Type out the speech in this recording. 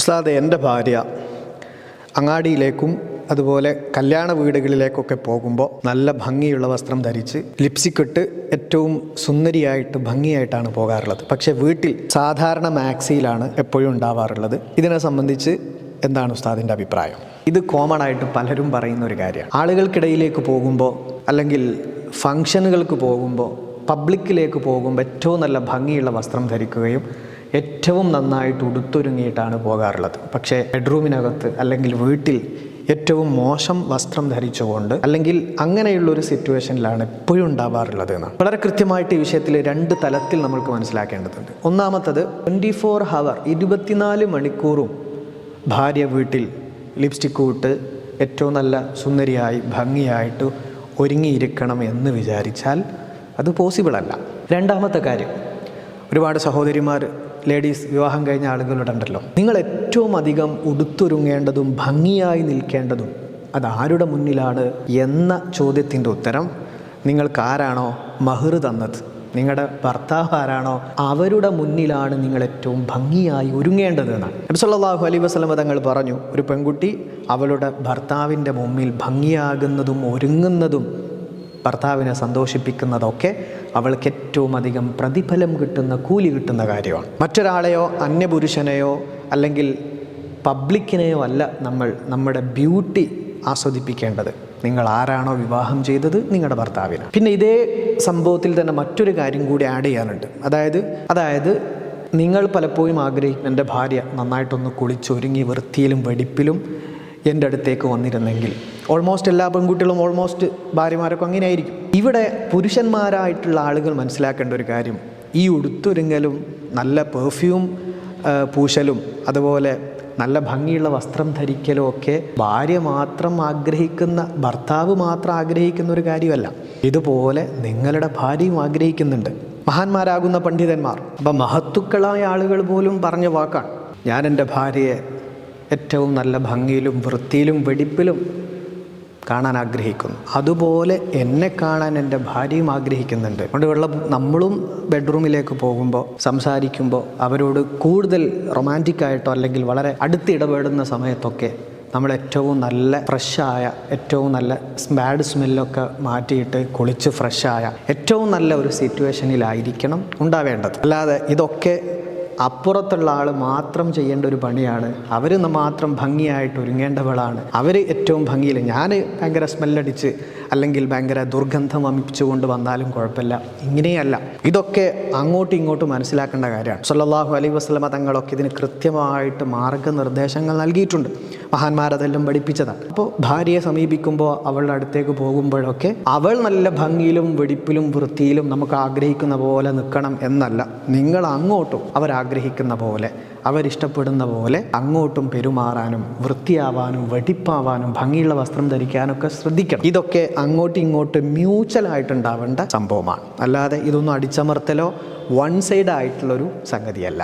ഉസ്താദ് എന്റെ ഭാര്യ അങ്ങാടിയിലേക്കും അതുപോലെ കല്യാണ വീടുകളിലേക്കൊക്കെ പോകുമ്പോൾ നല്ല ഭംഗിയുള്ള വസ്ത്രം ധരിച്ച് ലിപ്സിക്കിട്ട് ഏറ്റവും സുന്ദരിയായിട്ട് ഭംഗിയായിട്ടാണ് പോകാറുള്ളത്. പക്ഷേ വീട്ടിൽ സാധാരണ മാക്സിയിലാണ് എപ്പോഴും ഉണ്ടാവാറുള്ളത്. ഇതിനെ സംബന്ധിച്ച് എന്താണ് ഉസ്താദിന്റെ അഭിപ്രായം? ഇത് കോമൺ ആയിട്ട് പലരും പറയുന്ന ഒരു കാര്യമാണ്. ആളുകൾക്കിടയിലേക്ക് പോകുമ്പോൾ അല്ലെങ്കിൽ ഫങ്ഷനുകൾക്ക് പോകുമ്പോൾ പബ്ലിക്കിലേക്ക് പോകുമ്പോൾ ഏറ്റവും നല്ല ഭംഗിയുള്ള വസ്ത്രം ധരിക്കുകയും ഏറ്റവും നന്നായിട്ട് ഉടുത്തൊരുങ്ങിയിട്ടാണ് പോകാറുള്ളത്. പക്ഷേ ബെഡ്റൂമിനകത്ത് അല്ലെങ്കിൽ വീട്ടിൽ ഏറ്റവും മോശം വസ്ത്രം ധരിച്ചുകൊണ്ട് അല്ലെങ്കിൽ അങ്ങനെയുള്ള ഒരു സിറ്റുവേഷനിലാണ് എപ്പോഴും ഉണ്ടാവാറുള്ളത് എന്നാണ്. വളരെ കൃത്യമായിട്ട് ഈ വിഷയത്തിൽ രണ്ട് തലത്തിൽ നമ്മൾക്ക് മനസ്സിലാക്കേണ്ടതുണ്ട്. ഒന്നാമത്തത് ട്വന്റി ഫോർ ഹവർ ഇരുപത്തിനാല് മണിക്കൂറും ഭാര്യ വീട്ടിൽ ലിപ്സ്റ്റിക് ഇട്ട് ഏറ്റവും നല്ല സുന്ദരിയായി ഭംഗിയായിട്ട് ഒരുങ്ങിയിരിക്കണം എന്ന് വിചാരിച്ചാൽ അത് പോസിബിളല്ല രണ്ടാമത്തെ കാര്യം ഒരുപാട് സഹോദരിമാർ ലേഡീസ് വിവാഹം കഴിഞ്ഞ ആളുകളുണ്ടല്ലോ നിങ്ങൾ ഏറ്റവും അധികം ഉടുത്തൊരുങ്ങേണ്ടതും ഭംഗിയായി നിൽക്കേണ്ടതും അതാരുടെ മുന്നിലാണ് എന്ന ചോദ്യത്തിന്റെ ഉത്തരം നിങ്ങൾക്കാരാണോ മഹർ തന്നത്? നിങ്ങളുടെ ഭർത്താവ് ആരാണോ? അവരുടെ മുന്നിലാണ് നിങ്ങൾ ഏറ്റവും ഭംഗിയായി ഒരുങ്ങേണ്ടത് എന്നാണ്. നബ്സല്ലാഹു അലൈ വസ്ലമ തങ്ങൾ പറഞ്ഞു ഒരു പെൺകുട്ടി അവളുടെ ഭർത്താവിന്റെ മുമ്പിൽ ഭംഗിയാകുന്നതും ഒരുങ്ങുന്നതും ഭർത്താവിനെ സന്തോഷിപ്പിക്കുന്നതൊക്കെ അവൾക്ക് ഏറ്റവും അധികം പ്രതിഫലം കിട്ടുന്ന കൂലി കിട്ടുന്ന കാര്യമാണ്. മറ്റൊരാളെയോ അന്യപുരുഷനെയോ അല്ലെങ്കിൽ പബ്ലിക്കിനെയോ അല്ല നമ്മൾ നമ്മുടെ ബ്യൂട്ടി ആസ്വദിപ്പിക്കേണ്ടത്. നിങ്ങൾ ആരാണോ വിവാഹം ചെയ്തത് നിങ്ങളുടെ ഭർത്താവിന് പിന്നെ ഇതേ സംഭവത്തിൽ തന്നെ മറ്റൊരു കാര്യം കൂടി ആഡ് ചെയ്യാനുണ്ട്. അതായത് അതായത് നിങ്ങൾ പലപ്പോഴും ആഗ്രഹിക്കും എന്റെ ഭാര്യ നന്നായിട്ടൊന്ന് കുളിച്ചൊരുങ്ങി വൃത്തിയിലും വെടിപ്പിലും എന്റെ അടുത്തേക്ക് വന്നിരുന്നെങ്കിൽ. ഓൾമോസ്റ്റ് എല്ലാ പെൺകുട്ടികളും ഓൾമോസ്റ്റ് ഭാര്യമാരൊക്കെ അങ്ങനെ ആയിരിക്കും ഇവിടെ പുരുഷന്മാരായിട്ടുള്ള ആളുകൾ മനസ്സിലാക്കേണ്ട ഒരു കാര്യം. ഈ ഉടുത്തൊരുങ്ങലും നല്ല പെർഫ്യൂം പൂശലും അതുപോലെ നല്ല ഭംഗിയുള്ള വസ്ത്രം ധരിക്കലും ഒക്കെ ഭാര്യ മാത്രം ആഗ്രഹിക്കുന്ന ഭർത്താവ് മാത്രം ആഗ്രഹിക്കുന്ന ഒരു കാര്യമല്ല. ഇതുപോലെ നിങ്ങളുടെ ഭാര്യയും ആഗ്രഹിക്കുന്നുണ്ട്. മഹാന്മാരാകുന്ന പണ്ഡിതന്മാർ. അപ്പം മഹത്തുക്കളായ ആളുകൾ പോലും പറഞ്ഞ വാക്കാണ്. ഞാൻ എന്റെ ഭാര്യയെ ഏറ്റവും നല്ല ഭംഗിയിലും വൃത്തിയിലും വെടിപ്പിലും കാണാൻ ആഗ്രഹിക്കുന്നു. അതുപോലെ എന്നെ കാണാൻ എന്റെ ഭാര്യയും ആഗ്രഹിക്കുന്നുണ്ട്. അതുകൊണ്ട് വെള്ളം നമ്മളും ബെഡ്റൂമിലേക്ക് പോകുമ്പോൾ സംസാരിക്കുമ്പോൾ അവരോട് കൂടുതൽ റൊമാന്റിക്കായിട്ടോ അല്ലെങ്കിൽ വളരെ അടുത്ത് ഇടപെടുന്ന സമയത്തൊക്കെ നമ്മൾ ഏറ്റവും നല്ല ഫ്രഷായ ഏറ്റവും നല്ല ബാഡ് സ്മെല്ലൊക്കെ മാറ്റിയിട്ട് കുളിച്ച് ഫ്രഷായ ഏറ്റവും നല്ല ഒരു സിറ്റുവേഷനിലായിരിക്കണം ഉണ്ടാവേണ്ടത്. അല്ലാതെ ഇതൊക്കെ അപ്പുറത്തുള്ള ആൾ മാത്രം ചെയ്യേണ്ട ഒരു പണിയാണ്. അവർ മാത്രം ഭംഗിയായിട്ട് ഒരുങ്ങേണ്ടവളാണ്. അവർ ഏറ്റവും ഭംഗിയിൽ ഞാൻ ഭയങ്കര സ്മെല്ലടിച്ച് അല്ലെങ്കിൽ ഭയങ്കര ദുർഗന്ധം വമിപ്പിച്ചുകൊണ്ട് വന്നാലും കുഴപ്പമില്ല. ഇങ്ങനെയല്ല. ഇതൊക്കെ അങ്ങോട്ടും ഇങ്ങോട്ടും മനസ്സിലാക്കേണ്ട കാര്യമാണ്. സല്ലല്ലാഹു അലൈ വസ്ലമ തങ്ങളൊക്കെ ഇതിന് കൃത്യമായിട്ട് മാർഗനിർദ്ദേശങ്ങൾ നൽകിയിട്ടുണ്ട്. മഹാന്മാരതെല്ലാം പഠിപ്പിച്ചതാണ്. അപ്പോൾ ഭാര്യയെ സമീപിക്കുമ്പോൾ അവളുടെ അടുത്തേക്ക് പോകുമ്പോഴൊക്കെ അവൾ നല്ല ഭംഗിയിലും വെടിപ്പിലും വൃത്തിയിലും നമുക്ക് ആഗ്രഹിക്കുന്ന പോലെ നിൽക്കണം എന്നല്ല. നിങ്ങൾ അങ്ങോട്ടും അവരാഗ്രഹിക്കുന്ന പോലെ അവരിഷ്ടപ്പെടുന്ന പോലെ അങ്ങോട്ടും പെരുമാറാനും വൃത്തിയാവാനും വെടിപ്പാവാനും ഭംഗിയുള്ള വസ്ത്രം ധരിക്കാനൊക്കെ ശ്രദ്ധിക്കണം. ഇതൊക്കെ അങ്ങോട്ടും ഇങ്ങോട്ടും മ്യൂച്വലായിട്ടുണ്ടാവേണ്ട സംഭവമാണ്. അല്ലാതെ ഇതൊന്നും അടിച്ചമർത്തലോ വൺ സൈഡ് ആയിട്ടുള്ളൊരു സംഗതിയല്ല.